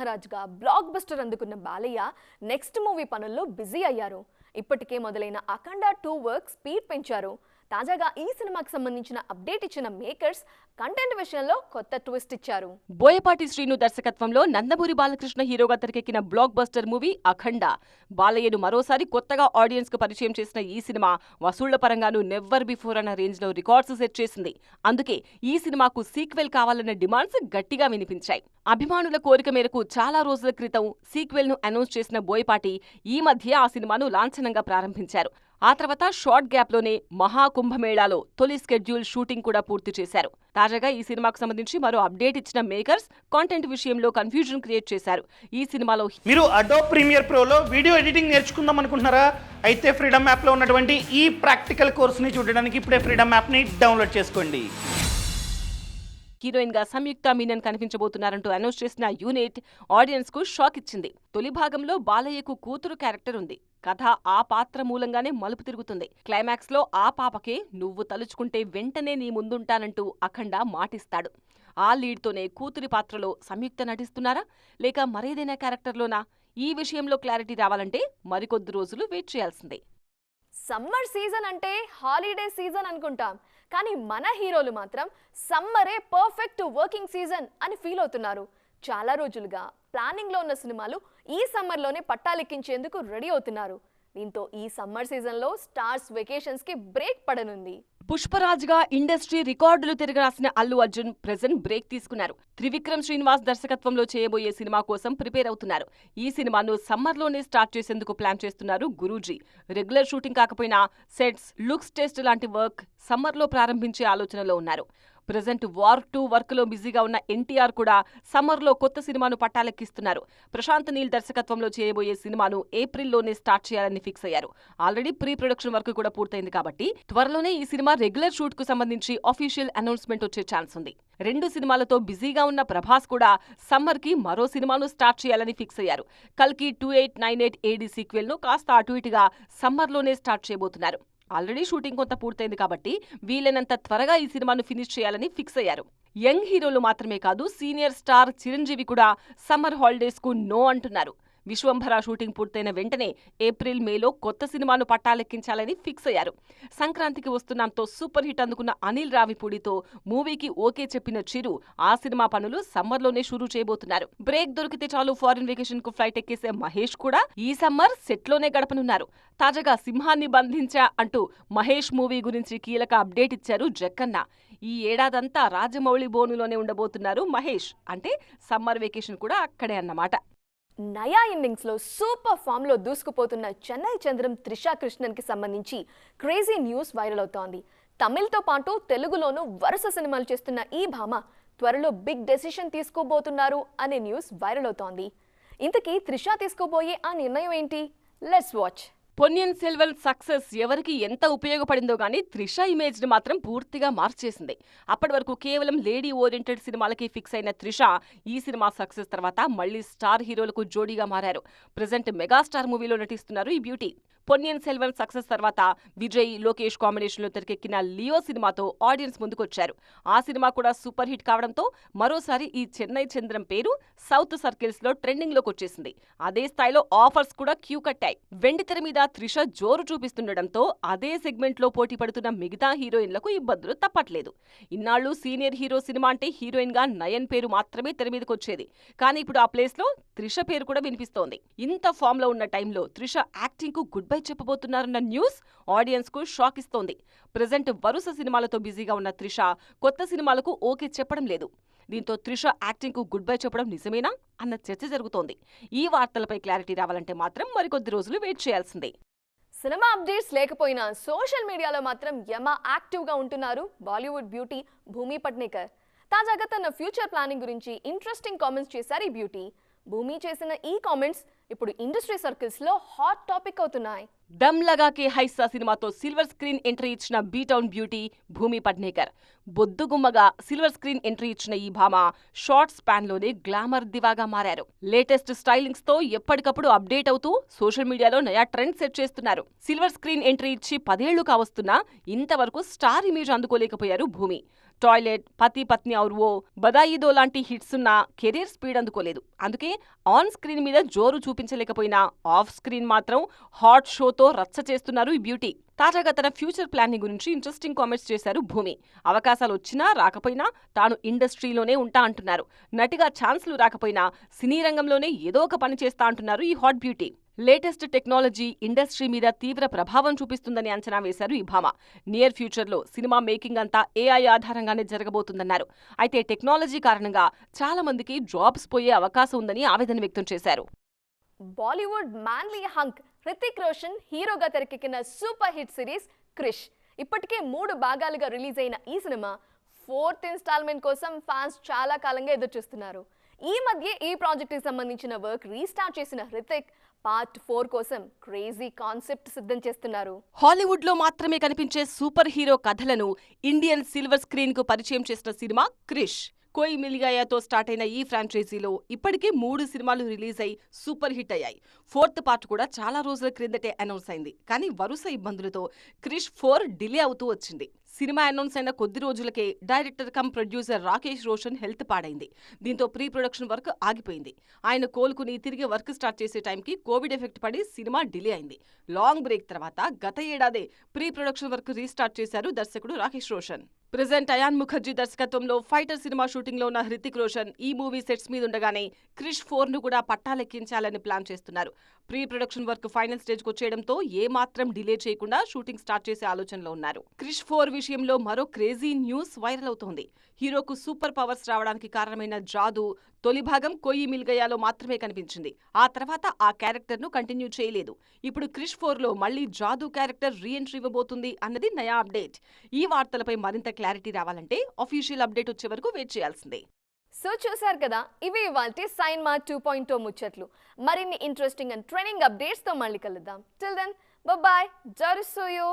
మహారాజ్గా blockbuster అందుకున్న Balayya next movie పనుల్లో busy అయ్యారు. ఇప్పటికే మొదలైన అఖండ టూ వర్క్ స్పీడ్ పెంచారు. తాజాగా ఈ సినిమాకి సంబంధించిన అప్డేట్ ఇచ్చిన మేకర్స్ కంటెంట్ విషయంలో కొత్త ట్విస్ట్ ఇచ్చారు. బోయపాటి శ్రీను దర్శకత్వంలో నందమూరి బాలకృష్ణ హీరోగా తెరకెక్కిన బ్లాక్ బస్టర్ మూవీ అఖండ. బాలయ్యను మరోసారి కొత్తగా ఆడియన్స్కు పరిచయం చేసిన ఈ సినిమా వసూళ్ళ పరంగాను నెవ్వర్ బిఫోర్ అన్న రేంజ్లో రికార్డ్స్ సెట్ చేసింది. అందుకే ఈ సినిమాకు సీక్వెల్ కావాలన్న డిమాండ్స్ గట్టిగా వినిపించాయి. అభిమానుల కోరిక మేరకు చాలా రోజుల క్రితం సీక్వెల్ను అనౌన్స్ చేసిన బోయపాటి ఈ మధ్య ఆ సినిమాను లాంఛనంగా ప్రారంభించారు. ఆ తర్వాత షార్ట్ గ్యాప్లోనే మహాకుంభమేళాలో తొలి స్కెడ్యూల్ షూటింగ్ కూడా పూర్తి చేశారు. తాజాగా ఈ సినిమాకు సంబంధించి మరో అప్డేట్ ఇచ్చిన మేకర్స్ కాంటెంట్ విషయంలో కన్ఫ్యూజన్ క్రియేట్ చేశారు. ఈ సినిమాలో మీరు అడో ప్రీమియర్ ప్రోలో వీడియో ఎడిటింగ్ నేర్చుకుందాం అనుకుంటున్నారా? అయితే ఫ్రీడమ్ యాప్లో ఉన్నటువంటి ఈ ప్రాక్టికల్ కోర్స్ని చూడడానికి ఇప్పుడే ఫ్రీడమ్ యాప్ని డౌన్లోడ్ చేసుకోండి. హీరోయిన్గా సంయుక్త మీనన్ కనిపించబోతున్నారంటూ అనౌన్స్ చేసిన యూనిట్ ఆడియన్స్కు షాక్ ఇచ్చింది. తొలి భాగంలో బాలయ్యకు కూతురు క్యారెక్టర్ ఉంది. కథ ఆ పాత్ర మూలంగానే మలుపు తిరుగుతుంది. క్లైమాక్స్లో ఆ పాపకే నువ్వు తలుచుకుంటే వెంటనే నీ ముందుంటానంటూ అఖండ మాటిస్తాడు. ఆ లీడ్తోనే కూతురి పాత్రలో సంయుక్త నటిస్తున్నారా? లేక మరేదైనా క్యారెక్టర్లోనా? ఈ విషయంలో క్లారిటీ రావాలంటే మరికొద్ది రోజులు వెయిట్ చేయాల్సిందే. సమ్మర్ సీజన్ అంటే హాలిడే సీజన్ అనుకుంటాం. కానీ మన హీరోలు మాత్రం సమ్మరే పర్ఫెక్ట్ వర్కింగ్ సీజన్ అని ఫీల్ అవుతున్నారు. చాలా రోజులుగా ప్లానింగ్లో ఉన్న సినిమాలు ఈ సమ్మర్లోనే పట్టాలెక్కించేందుకు రెడీ అవుతున్నారు. దీంతో ఈ సమ్మర్ సీజన్లో స్టార్స్ వెకేషన్స్కి బ్రేక్ పడనుంది. పుష్పరాజ్గా ఇండస్ట్రీ రికార్డులు తిరగరాసిన అల్లు అర్జున్ ప్రెజెంట్ బ్రేక్ తీసుకున్నారు. త్రివిక్రమ్ శ్రీనివాస్ దర్శకత్వంలో చేయబోయే సినిమా కోసం ప్రిపేర్ అవుతున్నారు. ఈ సినిమాను సమ్మర్లోనే స్టార్ట్ చేసేందుకు ప్లాన్ చేస్తున్నారు గురూజీ. రెగ్యులర్ షూటింగ్ కాకపోయినా సెట్స్ లుక్స్ టెస్ట్ లాంటి వర్క్ సమ్మర్లో ప్రారంభించే ఆలోచనలో ఉన్నారు. ప్రజెంట్ వార్ టూ వర్క్లో బిజీగా ఉన్న ఎన్టీఆర్ కూడా సమ్మర్లో కొత్త సినిమాను పట్టాలెక్కిస్తున్నారు. ప్రశాంత్ నీల్ దర్శకత్వంలో చేయబోయే సినిమాను ఏప్రిల్లోనే స్టార్ట్ చేయాలని ఫిక్స్ అయ్యారు. ఆల్రెడీ ప్రీ ప్రొడక్షన్ వర్క్ కూడా పూర్తయింది కాబట్టి త్వరలోనే ఈ సినిమా రెగ్యులర్ షూట్కు సంబంధించి అఫీషియల్ అనౌన్స్మెంట్ వచ్చే ఛాన్స్ ఉంది. రెండు సినిమాలతో బిజీగా ఉన్న ప్రభాస్ కూడా సమ్మర్కి మరో సినిమాను స్టార్ట్ చేయాలని ఫిక్స్ అయ్యారు. కల్కి two eight nine eight AD సీక్వెల్ను కాస్త అటు ఇటుగా సమ్మర్లోనే స్టార్ట్ చేయబోతున్నారు. ఆల్రెడీ షూటింగ్ కొంత పూర్తయింది కాబట్టి వీలైనంత త్వరగా ఈ సినిమాను ఫినిష్ చేయాలని ఫిక్స్ అయ్యారు. యంగ్ హీరోలు మాత్రమే కాదు సీనియర్ స్టార్ చిరంజీవి కూడా సమ్మర్ హాలిడేస్కు నో అంటున్నారు. విశ్వంభర షూటింగ్ పూర్తయిన వెంటనే ఏప్రిల్ మేలో కొత్త సినిమాను పట్టాలెక్కించాలని ఫిక్స్ అయ్యారు. సంక్రాంతికి వస్తున్నాంతో సూపర్ హిట్ అందుకున్న అనిల్ రావిపూడితో మూవీకి ఓకే చెప్పిన చిరు ఆ సినిమా పనులు సమ్మర్లోనే షురూ చేయబోతున్నారు. బ్రేక్ దొరికితే చాలు ఫారిన్ వెకేషన్కు ఫ్లైట్ ఎక్కేసే మహేష్ కూడా ఈ సమ్మర్ సెట్లోనే గడపనున్నారు. తాజాగా సింహాన్ని బంధించా అంటూ మహేష్ మూవీ గురించి కీలక అప్డేట్ ఇచ్చారు జక్కన్న. ఈ ఏడాదంతా రాజమౌళి బోనులోనే ఉండబోతున్నారు మహేష్. అంటే సమ్మర్ వెకేషన్ కూడా అక్కడే అన్నమాట. నయా ఇన్నింగ్స్లో సూపర్ ఫామ్లో దూసుకుపోతున్న చెన్నై చంద్రం త్రిషా కృష్ణన్కి సంబంధించి క్రేజీ న్యూస్ వైరల్ అవుతోంది. తమిళ్తో పాటు తెలుగులోనూ వరుస సినిమాలు చేస్తున్న ఈ భామ త్వరలో బిగ్ డెసిషన్ తీసుకోబోతున్నారు అనే న్యూస్ వైరల్ అవుతోంది. ఇంతకీ త్రిషా తీసుకోబోయే ఆ నిర్ణయం ఏంటి? Let's watch. Ponniyin Selvan success ఎవరికి ఎంత ఉపయోగపడిందో కానీ త్రిష ఇమేజ్ని మాత్రం పూర్తిగా మార్చేసింది. అప్పటి వరకు కేవలం లేడీ ఓరియంటెడ్ సినిమాలకి ఫిక్స్ అయిన త్రిష ఈ సినిమా సక్సెస్ తర్వాత మళ్ళీ స్టార్ హీరోలకు జోడీగా మారారు. ప్రజెంట్ మెగాస్టార్ మూవీలో నటిస్తున్నారు ఈ బ్యూటీ. పొన్నియన్ సెల్వన్ సక్సెస్ తర్వాత విజయ్ లోకేష్ కాంబినేషన్లో తెరకెక్కిన లియో సినిమాతో ఆడియన్స్ ముందుకొచ్చారు. ఆ సినిమా కూడా సూపర్ హిట్ కావడంతో మరోసారి ఈ చెన్నై చంద్రం పేరు సౌత్ సర్కిల్స్లో ట్రెండింగ్లోకి వచ్చేసింది అదే స్థాయిలో ఆఫర్స్ కూడా క్యూ కట్టాయి. వెండితెర మీద త్రిష జోరు చూపిస్తుండటంతో అదే సెగ్మెంట్లో పోటీ పడుతున్న మిగతా హీరోయిన్లకు ఇబ్బందులు తప్పట్లేదు. ఇన్నాళ్ళు సీనియర్ హీరో సినిమా అంటే హీరోయిన్గా నయన్ పేరు మాత్రమే తెర మీదకి వచ్చేది కానీ ఇప్పుడు ఆ ప్లేస్లో త్రిష పేరు కూడా వినిపిస్తోంది. ఇంత ఫామ్లో ఉన్న టైంలో త్రిష యాక్టింగ్కు గుడ్ బై చెప్పబోతున్నారన్న న్యూస్ ఆడియన్స్కు షాక్ ఇస్తోంది ప్రజెంట్ వరుస సినిమాలతో బిజీగా ఉన్న త్రిష కొత్త సినిమాలకు ఓకే చెప్పడం లేదు. దీంతో త్రిష యాక్టింగ్కు గుడ్ బై చెప్పడం నిజమేనా అన్న చర్చ జరుగుతోంది. ఈ వార్తలపై క్లారిటీ రావాలంటే మాత్రం మరికొద్ది రోజులు వెయిట్ చేయాల్సిందే. సినిమా అప్డేట్స్ లేకపోయినా సోషల్ మీడియాలో మాత్రం యమ యాక్టివ్గా ఉంటున్నారు బాలీవుడ్ బ్యూటీ భూమి పట్నేకర్. తాజాగా తన ఫ్యూచర్ ప్లానింగ్ గురించి ఇంట్రెస్టింగ్ కామెంట్స్ చేశారు ఈ బ్యూటీ. భూమి చేసిన ఈ కామెంట్స్ ఇప్పుడు ఇండస్ట్రీ సర్కిల్స్లో హాట్ టాపిక్ అవుతున్నాయి. దమ్ లగాకే హైసా సినిమాతో సిల్వర్ స్క్రీన్ ఎంట్రీ ఇచ్చిన B town beauty Bhumi Pednekar బొద్దుగుమ్మగా silver screen entry ఇచ్చిన ఈ భామ షార్ట్ స్పాన్లోనే గ్లామర్ దివాగా మారారు. లేటెస్ట్ స్టైలింగ్స్తో ఎప్పటికప్పుడు అప్డేట్ అవుతూ సోషల్ మీడియాలో నయా ట్రెండ్ సెట్ చేస్తున్నారు. సిల్వర్ స్క్రీన్ ఎంట్రీ ఇచ్చి పదేళ్ళు కావస్తున్నా ఇంతవరకు స్టార్ ఇమేజ్ అందుకోలేకపోయారు భూమి. టాయిలెట్ పతి పత్ని ఔర్ ఓ బదాయిదో లాంటి హిట్స్ ఉన్న కెరీర్ స్పీడ్ అందుకోలేదు. అందుకే ఆన్ స్క్రీన్ మీద జోరు చూపించలేకపోయినా ఆఫ్ స్క్రీన్ మాత్రం హాట్ షోతో రచ్చ చేస్తున్నారు ఈ బ్యూటీ. తాజాగా తన ఫ్యూచర్ ప్లానింగ్ గురించి ఇంట్రెస్టింగ్ కామెంట్స్ చేశారు భూమి. అవకాశాలు వచ్చినా రాకపోయినా తాను ఇండస్ట్రీలోనే ఉంటా అంటున్నారు. నటిగా ఛాన్స్లు రాకపోయినా సినీ రంగంలోనే ఏదో ఒక పని చేస్తా అంటున్నారు ఈ hot beauty. Latest technology industry మీద తీవ్ర ప్రభావం చూపిస్తుందని అంచనా వేశారు ఈ భామ నియర్ ఫ్యూచర్లో సినిమా మేకింగ్ అంతా ఏఐ ఆధారంగానే జరగబోతుందన్నారు. అయితే టెక్నాలజీ కారణంగా చాలా మందికి జాబ్స్ పోయే అవకాశం ఉందని ఆవేదన వ్యక్తం చేశారు. బాలీవుడ్ మ్యాన్లీ హంక్ హృతిక్ రోషన్ హీరోగా తెరకెక్కిన సూపర్ హిట్ సిరీస్ క్రిష్. ఇప్పటికే మూడు భాగాలుగా రిలీజ్ అయిన ఈ సినిమా ఫోర్త్ ఇన్స్టాల్మెంట్ కోసం ఫ్యాన్స్ చాలా కాలంగా ఎదురుచూస్తున్నారు. ఈ మధ్య ఈ ప్రాజెక్ట్కి సంబంధించిన వర్క్ రీస్టార్ట్ చేసిన హృతిక్ పార్ట్ ఫోర్ కోసం క్రేజీ కాన్సెప్ట్ సిద్ధం చేస్తున్నారు. హాలీవుడ్లో మాత్రమే కనిపించే సూపర్ హీరో కథలను ఇండియన్ సిల్వర్ స్క్రీన్కు పరిచయం చేసిన సినిమా క్రిష్. కోయి మిలియాయాతో స్టార్ట్ అయిన ఈ ఫ్రాంచైజీలో ఇప్పటికే మూడు సినిమాలు రిలీజ్ అయి సూపర్ హిట్ అయ్యాయి. ఫోర్త్ పార్ట్ కూడా చాలా రోజుల క్రిందటే అనౌన్స్ అయింది. కానీ వరుస ఇబ్బందులతో క్రిష్ ఫోర్ డిలే అవుతూ వచ్చింది. సినిమా అనౌన్స్ అయిన కొద్ది రోజులకే director cum producer Rakesh Roshan health పాడైంది. దీంతో ప్రీ ప్రొడక్షన్ వర్క్ ఆగిపోయింది. ఆయన కోలుకుని తిరిగి వర్క్ స్టార్ట్ చేసే టైంకి కోవిడ్ ఎఫెక్ట్ పడి సినిమా డిలే అయింది. లాంగ్ బ్రేక్ తర్వాత గత ఏడాదే ప్రీ ప్రొడక్షన్ వర్క్ రీస్టార్ట్ చేశారు దర్శకుడు రాకేష్ రోషన్. ప్రజెంట్ అయాన్ ముఖర్జీ దర్శకత్వంలో ఫైటర్ సినిమా షూటింగ్లో ఉన్న హృతిక్ రోషన్ ఈ మూవీ సెట్స్ మీద ఉండగానే క్రిష్ ఫోర్ను కూడా పట్టాలెక్కించాలని ప్లాన్ చేస్తున్నారు. ప్రీ ప్రొడక్షన్ వర్క్ ఫైనల్ స్టేజ్కు వచ్చేయడంతో ఏ మాత్రం డిలే చేయకుండా షూటింగ్ స్టార్ట్ చేసే ఆలోచనలో ఉన్నారు. క్రిష్ ఫోర్ విషయంలో మరో క్రేజీ న్యూస్ వైరల్ అవుతోంది. హీరోకు సూపర్ పవర్స్ రావడానికి కారణమైన జాదు తొలి భాగం కొయ్యి మిల్గయాలో మాత్రమే కనిపించింది. ఆ తర్వాత ఆ క్యారెక్టర్ను కంటిన్యూ చేయలేదు. ఇప్పుడు క్రిష్ ఫోర్లో మళ్ళీ మళ్ళీ జాదు క్యారెక్టర్ రీఎంట్రీ ఇవ్వబోతుంది అన్నది నయా అప్డేట్. ఈ వార్తలపై మరింత క్లారిటీ రావాలంటే అఫీషియల్ అప్డేట్ వచ్చే వరకు వెయిట్ చేయాల్సిందే. సో చూసారు కదా ఇవి ఇవాళ సైన్ మా టూ పాయింట్ ముచ్చట్లు. మరిన్ని ఇంట్రెస్టింగ్ అండ్ ట్రైనింగ్ అప్డేట్స్తో మళ్ళీ కలుద్దాం. Till then bye జరుసోయో